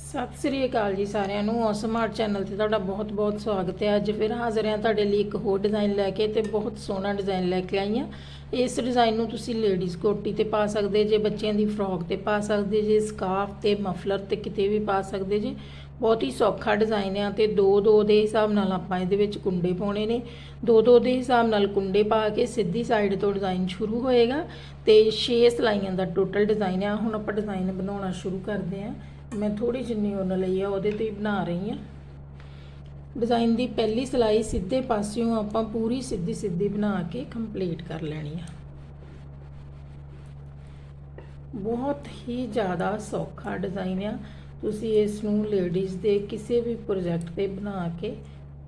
ਸਤਿ ਸ੍ਰੀ ਅਕਾਲ ਜੀ ਸਾਰਿਆਂ ਨੂੰ। ਔਸਮ ਆਰਟ ਚੈਨਲ ਤੇ ਤੁਹਾਡਾ ਬਹੁਤ-ਬਹੁਤ ਸਵਾਗਤ ਹੈ। ਅੱਜ ਫਿਰ ਹਾਜ਼ਰ ਹਾਂ ਤੁਹਾਡੇ ਲਈ ਇੱਕ ਹੋਰ ਡਿਜ਼ਾਈਨ ਲੈ ਕੇ ਤੇ ਬਹੁਤ ਸੋਹਣਾ ਡਿਜ਼ਾਈਨ ਲੈ ਕੇ ਆਈ ਹਾਂ। ਇਸ ਡਿਜ਼ਾਈਨ ਨੂੰ ਤੁਸੀਂ ਲੇਡੀਜ਼ ਕੋਟੀ ਤੇ ਪਾ ਸਕਦੇ ਜੇ, ਬੱਚਿਆਂ ਦੀ ਫਰੋਕ ਤੇ ਪਾ ਸਕਦੇ ਜੇ ਸਕਾਫ ਤੇ ਮਫਲਰ ਤੇ ਕਿਤੇ ਵੀ ਪਾ ਸਕਦੇ ਜੇ। ਬਹੁਤ ਹੀ ਸੌਖਾ ਡਿਜ਼ਾਈਨ ਆ ਤੇ 2-2 ਦੇ ਹਿਸਾਬ ਨਾਲ ਆਪਾਂ ਇਹਦੇ ਵਿੱਚ ਕੁੰਡੇ ਪਾਉਣੇ ਨੇ। 2-2 ਦੇ ਹਿਸਾਬ ਨਾਲ ਕੁੰਡੇ ਪਾ ਕੇ ਸਿੱਧੀ ਸਾਈਡ ਤੋਂ ਡਿਜ਼ਾਈਨ ਸ਼ੁਰੂ ਹੋਏਗਾ ਤੇ 6 ਸਲਾਈਆਂ ਦਾ ਟੋਟਲ ਡਿਜ਼ਾਈਨ ਆ। ਹੁਣ ਆਪਾਂ ਡਿਜ਼ਾਈਨ ਬਣਾਉਣਾ ਸ਼ੁਰੂ ਕਰਦੇ ਹਾਂ। ਮੈਂ ਥੋੜੀ ਜਿੰਨੀ ਉਹਨਾਂ ਲਈ ਆ, ਉਹਦੇ ਤੇ ਹੀ ਬਣਾ ਰਹੀ ਹਾਂ ਡਿਜ਼ਾਈਨ ਦੀ ਪਹਿਲੀ ਸਲਾਈ ਸਿੱਧੇ ਪਾਸਿਓਂ ਆਪਾਂ ਪੂਰੀ ਸਿੱਧੀ ਸਿੱਧੀ ਬਣਾ ਕੇ ਕੰਪਲੀਟ ਕਰ ਲੈਣੀ ਆ। ਬਹੁਤ ਹੀ ਜ਼ਿਆਦਾ ਸੌਖਾ ਡਿਜ਼ਾਈਨ ਆ। ਤੁਸੀਂ ਇਸ ਨੂੰ ਲੇਡੀਜ਼ ਦੇ ਕਿਸੇ ਵੀ ਪ੍ਰੋਜੈਕਟ ਤੇ ਬਣਾ ਕੇ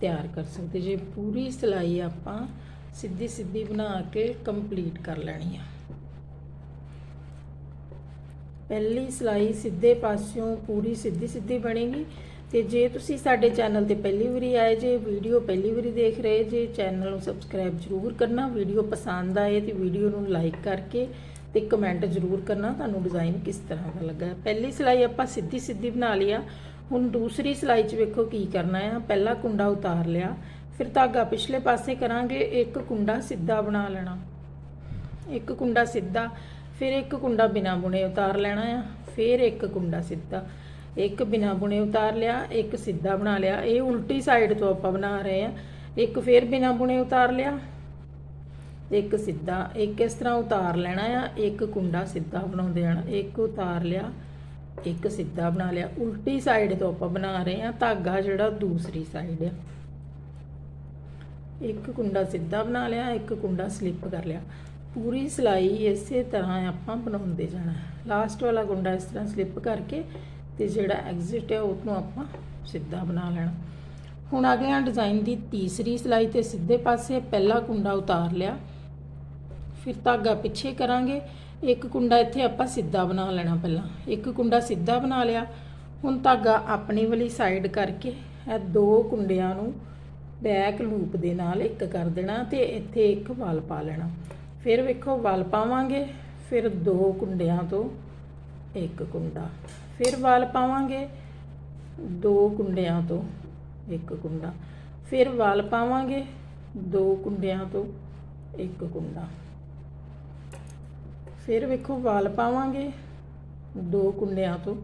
ਤਿਆਰ ਕਰ ਸਕਦੇ ਜੇ। ਪੂਰੀ ਸਲਾਈ ਆਪਾਂ ਸਿੱਧੀ ਸਿੱਧੀ ਬਣਾ ਕੇ ਕੰਪਲੀਟ ਕਰ ਲੈਣੀ ਆ। ਪਹਿਲੀ ਸਲਾਈ ਸਿੱਧੇ ਪਾਸਿਓਂ ਪੂਰੀ ਸਿੱਧੀ ਸਿੱਧੀ ਬਣੇਗੀ। ਤੇ ਜੇ ਤੁਸੀਂ ਸਾਡੇ ਚੈਨਲ ਤੇ ਪਹਿਲੀ ਵਾਰੀ ਆਏ ਜੇ, ਵੀਡੀਓ ਪਹਿਲੀ ਵਾਰੀ ਦੇਖ ਰਹੇ ਜੇ, ਚੈਨਲ ਨੂੰ ਸਬਸਕ੍ਰਾਈਬ ਜ਼ਰੂਰ ਕਰਨਾ, ਵੀਡੀਓ ਪਸੰਦ ਆਏ ਤੇ ਵੀਡੀਓ ਨੂੰ ਲਾਈਕ ਕਰਕੇ ਤੇ ਕਮੈਂਟ ਜ਼ਰੂਰ ਕਰਨਾ, ਤੁਹਾਨੂੰ ਡਿਜ਼ਾਈਨ ਕਿਸ ਤਰ੍ਹਾਂ ਦਾ ਲੱਗਾ। ਪਹਿਲੀ ਸਲਾਈ ਆਪਾਂ ਸਿੱਧੀ ਸਿੱਧੀ ਬਣਾ ਲਿਆ ਹੁਣ ਦੂਸਰੀ ਸਲਾਈ 'ਚ ਵੇਖੋ ਕੀ ਕਰਨਾ ਹੈ ਪਹਿਲਾ ਕੁੰਡਾ ਉਤਾਰ ਲਿਆ। ਫਿਰ ਧਾਗਾ ਪਿਛਲੇ ਪਾਸੇ ਕਰਾਂਗੇ। ਇੱਕ ਕੁੰਡਾ ਸਿੱਧਾ ਬਣਾ ਲੈਣਾ। ਇੱਕ ਕੁੰਡਾ ਸਿੱਧਾ। ਫਿਰ ਇੱਕ ਕੁੰਡਾ ਬਿਨਾ ਬੁਣੇ ਉਤਾਰ ਲੈਣਾ ਆ, ਫਿਰ ਇੱਕ ਕੁੰਡਾ ਸਿੱਧਾ। ਇੱਕ ਬਿਨਾ ਬੁਣੇ ਉਤਾਰ ਲਿਆ, ਇੱਕ ਸਿੱਧਾ ਬਣਾ ਲਿਆ। ਇਹ ਉਲਟੀ ਸਾਈਡ ਤੋਂ ਆਪਾਂ ਬਣਾ ਰਹੇ ਆ। ਇੱਕ ਫਿਰ ਬਿਨਾ ਬੁਣੇ ਉਤਾਰ ਲਿਆ, ਇੱਕ ਸਿੱਧਾ। ਇੱਕ ਇਸ ਤਰ੍ਹਾਂ ਉਤਾਰ ਲੈਣਾ ਆ, ਇੱਕ ਕੁੰਡਾ ਸਿੱਧਾ ਬਣਾਉਂਦੇ ਜਾਣਾ ਇੱਕ ਉਤਾਰ ਲਿਆ, ਇੱਕ ਸਿੱਧਾ ਬਣਾ ਲਿਆ। ਉਲਟੀ ਸਾਈਡ ਤੋਂ ਆਪਾਂ ਬਣਾ ਰਹੇ ਆ, ਧਾਗਾ ਜਿਹੜਾ ਦੂਸਰੀ ਸਾਈਡ ਆ। ਇੱਕ ਕੁੰਡਾ ਸਿੱਧਾ ਬਣਾ ਲਿਆ, ਇੱਕ ਕੁੰਡਾ ਸਲਿੱਪ ਕਰ ਲਿਆ। ਪੂਰੀ ਸਲਾਈ ਇਸੇ ਤਰ੍ਹਾਂ ਆਪਾਂ ਬਣਾਉਂਦੇ ਜਾਣਾ। ਲਾਸਟ ਵਾਲਾ ਕੁੰਡਾ ਇਸ ਤਰ੍ਹਾਂ ਸਲਿੱਪ ਕਰਕੇ ਤੇ ਜਿਹੜਾ ਐਗਜ਼ਿਟ ਹੈ ਉਹ ਨੂੰ ਆਪਾਂ ਸਿੱਧਾ ਬਣਾ ਲੈਣਾ। ਹੁਣ ਆ ਗਿਆ ਡਿਜ਼ਾਈਨ ਦੀ ਤੀਸਰੀ ਸਲਾਈ ਤੇ ਸਿੱਧੇ ਪਾਸੇ ਪਹਿਲਾ ਕੁੰਡਾ ਉਤਾਰ ਲਿਆ। ਫਿਰ ਧਾਗਾ ਪਿੱਛੇ ਕਰਾਂਗੇ। ਇੱਕ ਕੁੰਡਾ ਇੱਥੇ ਆਪਾਂ ਸਿੱਧਾ ਬਣਾ ਲੈਣਾ ਪਹਿਲਾਂ। ਇੱਕ ਕੁੰਡਾ ਸਿੱਧਾ ਬਣਾ ਲਿਆ। ਹੁਣ ਧਾਗਾ ਆਪਣੀ ਵਾਲੀ ਸਾਈਡ ਕਰਕੇ ਇਹ ਦੋ ਕੁੰਡਿਆਂ ਨੂੰ ਬੈਕ ਲੂਪ ਦੇ ਨਾਲ ਇੱਕ ਕਰ ਦੇਣਾ ਤੇ ਇੱਥੇ ਇੱਕ ਵਾਲ ਪਾ ਲੈਣਾ। ਫਿਰ ਵੇਖੋ ਵਲ ਪਾਵਾਂਗੇ, ਫਿਰ ਦੋ ਕੁੰਡਿਆਂ ਤੋਂ ਇੱਕ ਕੁੰਡਾ। ਫਿਰ ਵਲ ਪਾਵਾਂਗੇ, ਦੋ ਕੁੰਡਿਆਂ ਤੋਂ ਇੱਕ ਕੁੰਡਾ। ਫਿਰ ਵਲ ਪਾਵਾਂਗੇ, ਦੋ ਕੁੰਡਿਆਂ ਤੋਂ ਇੱਕ ਕੁੰਡਾ। ਫਿਰ ਵੇਖੋ ਵਾਲ ਪਾਵਾਂਗੇ, ਦੋ ਕੁੰਡਿਆਂ ਤੋਂ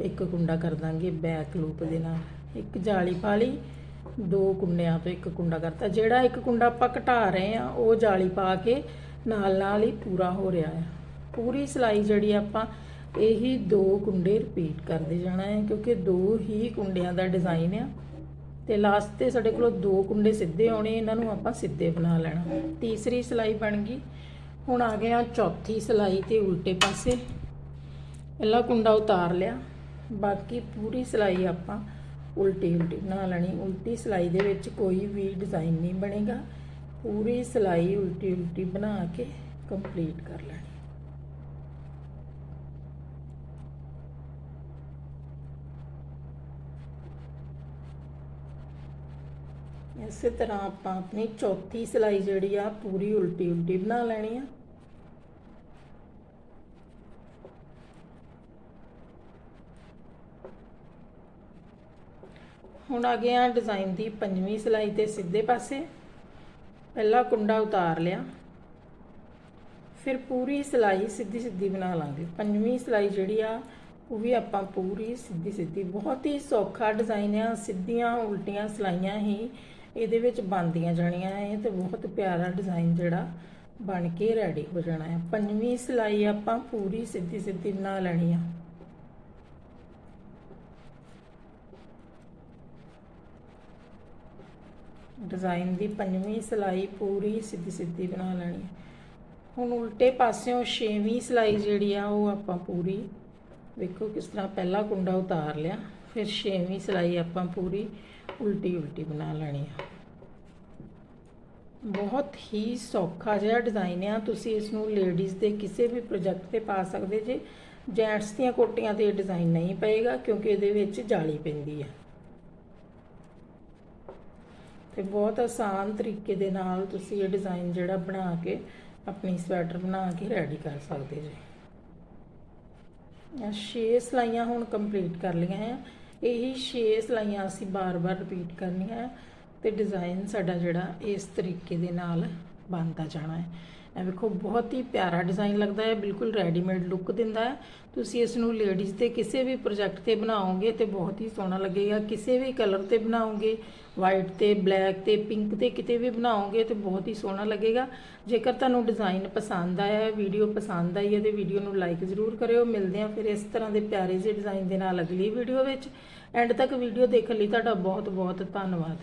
ਇੱਕ ਕੁੰਡਾ ਕਰ ਦਾਂਗੇ ਬੈਕ ਲੂਪ ਦੇ ਨਾਲ। ਇੱਕ ਜਾਲੀ ਪਾ ਲਈ, ਦੋ ਕੁੰਡਿਆਂ ਤੋਂ ਇੱਕ ਕੁੰਡਾ ਕਰਤਾ। ਜਿਹੜਾ ਇੱਕ ਕੁੰਡਾ ਆਪਾਂ ਘਟਾ ਰਹੇ ਆ ਉਹ ਜਾਲੀ ਪਾ ਕੇ ਨਾਲ ਨਾਲ ਹੀ ਪੂਰਾ ਹੋ ਰਿਹਾ ਹੈ ਪੂਰੀ ਸਿਲਾਈ ਜਿਹੜੀ ਆਪਾਂ ਇਹੀ ਦੋ ਕੁੰਡੇ ਰਿਪੀਟ ਕਰਦੇ ਜਾਣਾ ਹੈ ਕਿਉਂਕਿ ਦੋ ਹੀ ਕੁੰਡਿਆਂ ਦਾ ਡਿਜ਼ਾਈਨ ਆ। ਤੇ ਲਾਸਟ ਤੇ ਸਾਡੇ ਕੋਲ ਦੋ ਕੁੰਡੇ ਸਿੱਧੇ ਆਉਣੇ, ਇਹਨਾਂ ਨੂੰ ਆਪਾਂ ਸਿੱਧੇ ਬਣਾ ਲੈਣਾ। ਤੀਸਰੀ ਸਿਲਾਈ ਬਣ ਗਈ। ਹੁਣ ਆ ਗਿਆ ਚੌਥੀ ਸਿਲਾਈ ਤੇ ਉਲਟੇ ਪਾਸੇ। ਪਹਿਲਾ ਕੁੰਡਾ ਉਤਾਰ ਲਿਆ। ਬਾਕੀ ਪੂਰੀ ਸਿਲਾਈ ਆਪਾਂ ਉਲਟੀ ਉਲਟੀ ਬਣਾ ਲੈਣੀ। ਉਲਟੀ ਸਿਲਾਈ ਦੇ ਵਿੱਚ ਕੋਈ ਵੀ ਡਿਜ਼ਾਈਨ ਨਹੀਂ ਬਣੇਗਾ। ਪੂਰੀ ਸਲਾਈ ਉਲਟੀ ਉਲਟੀ ਬਣਾ ਕੇ ਕੰਪਲੀਟ ਕਰ ਲੈਣੀ। ਇਸੇ ਤਰ੍ਹਾਂ ਆਪਾਂ ਆਪਣੀ ਚੌਥੀ ਸਲਾਈ ਜਿਹੜੀ ਆ, ਪੂਰੀ ਉਲਟੀ ਉਲਟੀ ਬਣਾ ਲੈਣੀ ਆ। ਹੁਣ ਆ ਗਏ ਆ ਡਿਜ਼ਾਈਨ ਦੀ ਪੰਜਵੀਂ ਸਲਾਈ ਤੇ ਸਿੱਧੇ ਪਾਸੇ। ਪਹਿਲਾ ਕੁੰਡਾ ਉਤਾਰ ਲਿਆ। ਫਿਰ ਪੂਰੀ ਸਿਲਾਈ ਸਿੱਧੀ ਸਿੱਧੀ ਬਣਾ ਲਾਂਗੇ। ਪੰਜਵੀਂ ਸਿਲਾਈ ਜਿਹੜੀ ਆ, ਉਹ ਵੀ ਆਪਾਂ ਪੂਰੀ ਸਿੱਧੀ ਸਿੱਧੀ ਬਹੁਤ ਹੀ ਸੌਖਾ ਡਿਜ਼ਾਈਨ ਆ। ਸਿੱਧੀਆਂ ਉਲਟੀਆਂ ਸਿਲਾਈਆਂ ਹੀ ਇਹਦੇ ਵਿੱਚ ਬਣਦੀਆਂ ਜਾਣੀਆਂ। ਹੈ ਤੇ ਬਹੁਤ ਪਿਆਰਾ ਡਿਜ਼ਾਈਨ ਜਿਹੜਾ ਬਣ ਕੇ ਰੈਡੀ ਹੋ ਜਾਣਾ ਹੈ। ਪੰਜਵੀਂ ਸਿਲਾਈ ਆਪਾਂ ਪੂਰੀ ਸਿੱਧੀ ਸਿੱਧੀ ਬਣਾ ਲੈਣੀ ਆ। ਡਿਜ਼ਾਈਨ ਦੀ ਪੰਜਵੀਂ ਸਿਲਾਈ ਪੂਰੀ ਸਿੱਧੀ ਸਿੱਧੀ ਬਣਾ ਲੈਣੀ ਹੁਣ ਉਲਟੇ ਪਾਸਿਓਂ ਛੇਵੀਂ ਸਿਲਾਈ ਜਿਹੜੀ ਆ, ਉਹ ਆਪਾਂ ਪੂਰੀ ਵੇਖੋ ਕਿਸ ਤਰ੍ਹਾਂ ਪਹਿਲਾ ਕੁੰਡਾ ਉਤਾਰ ਲਿਆ, ਫਿਰ ਛੇਵੀਂ ਸਿਲਾਈ ਆਪਾਂ ਪੂਰੀ ਉਲਟੀ ਉਲਟੀ ਬਣਾ ਲੈਣੀ ਆ। ਬਹੁਤ ਹੀ ਸੌਖਾ ਜਿਹਾ ਡਿਜ਼ਾਈਨ ਆ, ਤੁਸੀਂ ਇਸ ਨੂੰ ਲੇਡੀਜ਼ ਦੇ ਕਿਸੇ ਵੀ ਪ੍ਰੋਜੈਕਟ ਤੇ ਪਾ ਸਕਦੇ ਜੇ, ਜੈਂਟਸ ਦੀਆਂ ਕੋਟੀਆਂ ਤੇ ਇਹ ਡਿਜ਼ਾਈਨ ਨਹੀਂ ਪਏਗਾ ਕਿਉਂਕਿ ਇਹਦੇ ਵਿੱਚ ਜਾਲੀ ਪੈਂਦੀ ਆ। ਤੇ ਬਹੁਤ ਆਸਾਨ ਤਰੀਕੇ ਦੇ ਨਾਲ ਤੁਸੀਂ ਇਹ ਡਿਜ਼ਾਈਨ ਜਿਹੜਾ ਬਣਾ ਕੇ ਆਪਣੀ ਸਵੈਟਰ ਬਣਾ ਕੇ ਰੈਡੀ ਕਰ ਸਕਦੇ ਜੀ। 6 ਸਲਾਈਆਂ ਹੁਣ ਕੰਪਲੀਟ ਕਰ ਲਈਆਂ ਹੈ ਇਹੀ 6 ਸਲਾਈਆਂ ਅਸੀਂ ਬਾਰ-ਬਾਰ ਰਿਪੀਟ ਕਰਨੀਆਂ ਹੈ ਤੇ ਡਿਜ਼ਾਈਨ ਸਾਡਾ ਜਿਹੜਾ ਇਸ ਤਰੀਕੇ ਦੇ ਨਾਲ ਬਣਦਾ ਜਾਣਾ ਹੈ। ਇਹ ਵੇਖੋ, ਬਹੁਤ ਹੀ ਪਿਆਰਾ ਡਿਜ਼ਾਈਨ ਲੱਗਦਾ ਹੈ, ਬਿਲਕੁਲ ਰੈਡੀਮੇਡ ਲੁੱਕ ਦਿੰਦਾ ਹੈ। ਤੁਸੀਂ ਇਸ ਨੂੰ ਲੇਡੀਜ਼ ਤੇ ਕਿਸੇ ਵੀ ਪ੍ਰੋਜੈਕਟ ਤੇ ਬਣਾਓਗੇ ਤੇ ਬਹੁਤ ਹੀ ਸੋਹਣਾ ਲੱਗੇਗਾ। ਕਿਸੇ ਵੀ ਕਲਰ ਤੇ ਬਣਾਓਗੇ ਵਾਈਟ ਤੇ ਬਲੈਕ ਤੇ ਪਿੰਕ ਤੇ ਕਿਤੇ ਵੀ ਬਣਾਓਗੇ ਤੇ ਬਹੁਤ ਹੀ ਸੋਹਣਾ ਲੱਗੇਗਾ। ਜੇਕਰ ਤੁਹਾਨੂੰ ਡਿਜ਼ਾਈਨ ਪਸੰਦ ਆਇਆ ਹੈ ਵੀਡੀਓ ਪਸੰਦ ਆਈ ਹੈ ਤੇ ਵੀਡੀਓ ਨੂੰ ਲਾਈਕ ਜ਼ਰੂਰ ਕਰਿਓ। ਮਿਲਦੇ ਹਾਂ ਫਿਰ ਇਸ ਤਰ੍ਹਾਂ ਦੇ ਪਿਆਰੇ ਜਿਹੇ ਡਿਜ਼ਾਈਨ ਦੇ ਨਾਲ ਅਗਲੀ ਵੀਡੀਓ ਵਿੱਚ। ਐਂਡ ਤੱਕ ਵੀਡੀਓ ਦੇਖਣ ਲਈ ਤੁਹਾਡਾ ਬਹੁਤ ਬਹੁਤ ਧੰਨਵਾਦ।